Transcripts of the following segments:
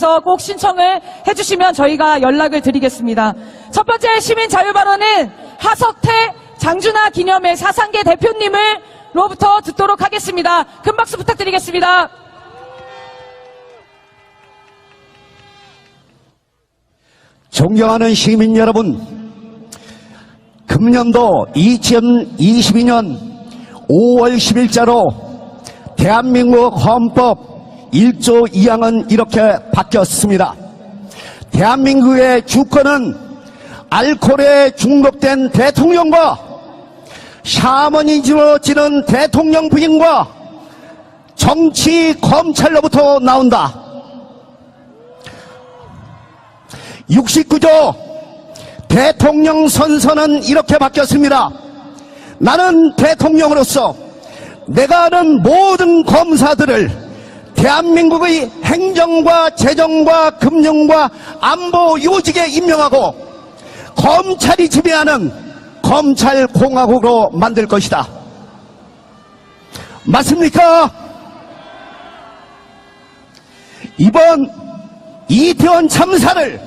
시민들께서 꼭 신청을 해주시면 저희가 연락을 드리겠습니다. 첫 번째 시민 자유 발언은 하석태 장준하 기념회 사상계 대표님을 로부터 듣도록 하겠습니다. 큰 박수 부탁드리겠습니다. 존경하는 시민 여러분, 금년도 2022년 5월 10일자로 대한민국 헌법 1조 2항은 이렇게 바뀌었습니다. 대한민국의 주권은 알코올에 중독된 대통령과 샤머니즘으로 지는 대통령 부인과 정치 검찰로부터 나온다. 69조 대통령 선서는 이렇게 바뀌었습니다. 나는 대통령으로서 내가 아는 모든 검사들을 대한민국의 행정과 재정과 금융과 안보 요직에 임명하고 검찰이 지배하는 검찰공화국으로 만들 것이다. 맞습니까? 이번 이태원 참사를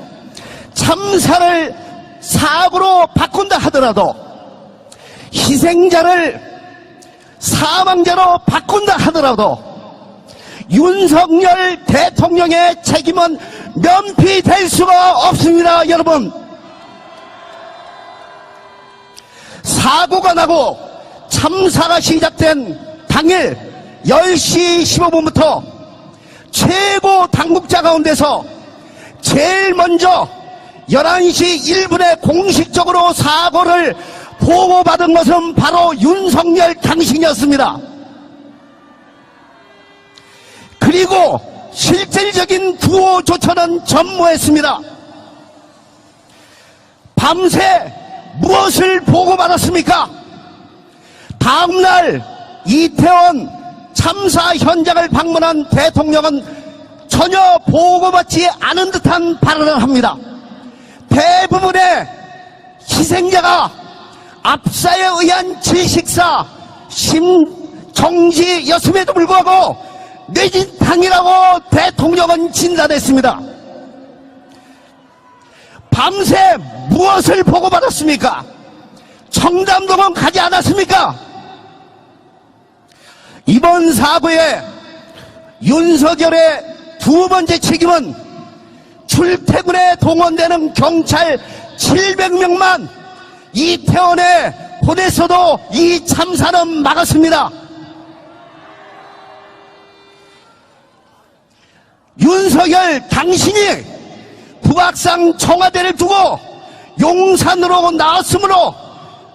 참사를 사고로 바꾼다 하더라도 희생자를 사망자로 바꾼다 하더라도 윤석열 대통령의 책임은 면피될 수가 없습니다, 여러분. 사고가 나고 참사가 시작된 당일 10시 15분부터 최고 당국자 가운데서 제일 먼저 11시 1분에 공식적으로 사고를 보고받은 것은 바로 윤석열 당신이었습니다. 그리고 실질적인 구호 조처는 전무했습니다. 밤새 무엇을 보고받았습니까? 다음날 이태원 참사 현장을 방문한 대통령은 전혀 보고받지 않은 듯한 발언을 합니다. 대부분의 희생자가 압사에 의한 질식사 심 정지였음에도 불구하고 뇌진탕이라고 대통령은 진단했습니다. 밤새 무엇을 보고받았습니까? 청담동은 가지 않았습니까? 이번 사고에 윤석열의 두 번째 책임은 출퇴근에 동원되는 경찰 700명만 이태원에 보냈어도 이 참사는 막았습니다. 윤석열 당신이 북악산 청와대를 두고 용산으로 나왔으므로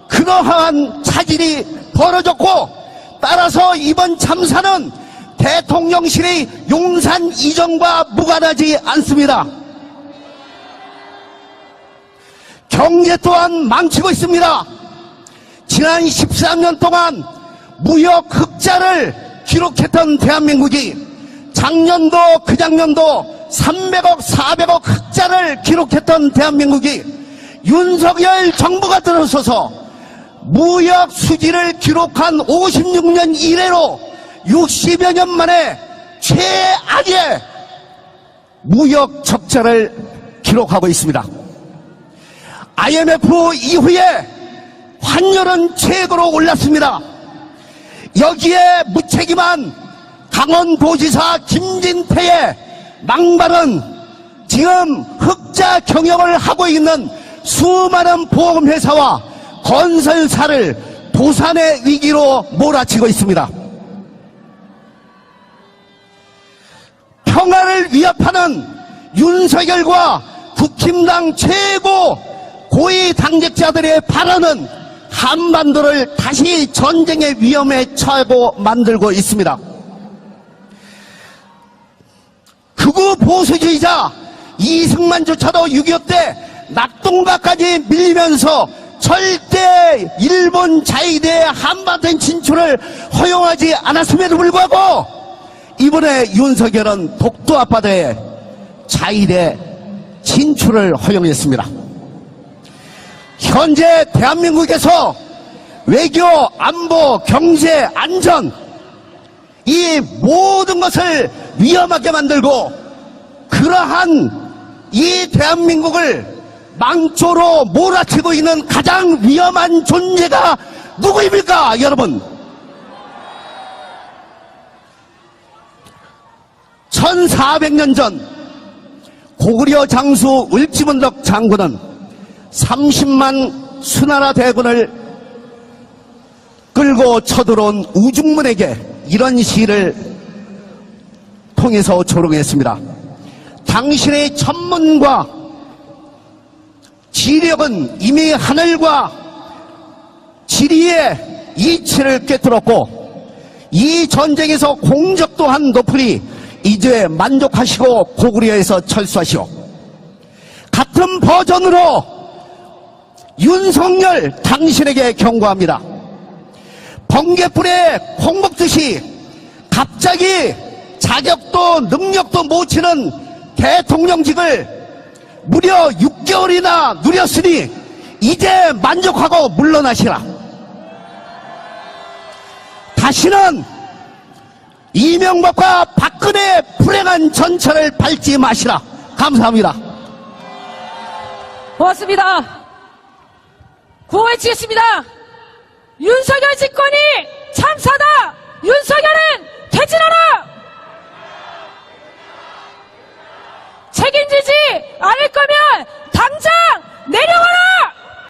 그러한 차질이 벌어졌고 따라서 이번 참사는 대통령실의 용산 이전과 무관하지 않습니다. 경제 또한 망치고 있습니다. 지난 13년 동안 무역 흑자를 기록했던 대한민국이 작년도 그 작년도 300억 400억 흑자를 기록했던 대한민국이 윤석열 정부가 들어서서 무역 수지를 기록한 56년 이래로 60여 년 만에 최악의 무역 적자를 기록하고 있습니다. IMF 이후에 환율은 최고로 올랐습니다. 여기에 무책임한 강원도지사 김진태의 망발은 지금 흑자 경영을 하고 있는 수많은 보험회사와 건설사를 도산의 위기로 몰아치고 있습니다. 평화를 위협하는 윤석열과 국힘당 최고 고위 당직자들의 발언은 한반도를 다시 전쟁의 위험에 처하고 만들고 있습니다. 극우 보수주의자 이승만조차도 6.25 때 낙동강까지 밀리면서 절대 일본 자위대의 한반도 진출을 허용하지 않았음에도 불구하고 이번에 윤석열은 독도 앞바다에 자위대 진출을 허용했습니다. 현재 대한민국에서 외교, 안보, 경제, 안전 이 모든 것을 위험하게 만들고 그러한 이 대한민국을 망초로 몰아치고 있는 가장 위험한 존재가 누구입니까, 여러분? 1400년 전 고구려 장수 을지문덕 장군은 30만 수나라 대군을 끌고 쳐들어온 우중문에게 이런 시를 통해서 조롱했습니다. 당신의 천문과 지력은 이미 하늘과 지리의 이치를 꿰뚫었고 이 전쟁에서 공적 또한 높으니 이제 만족하시고 고구려에서 철수하시오. 같은 버전으로 윤석열 당신에게 경고합니다. 번개불에 콩 먹듯이 갑자기 자격도 능력도 못 치는 대통령직을 무려 6개월이나 누렸으니 이제 만족하고 물러나시라. 다시는 이명박과 박근혜의 불행한 전철을 밟지 마시라. 감사합니다. 고맙습니다. 구호해치겠습니다. 윤석열 집권이 참사다! 윤석열은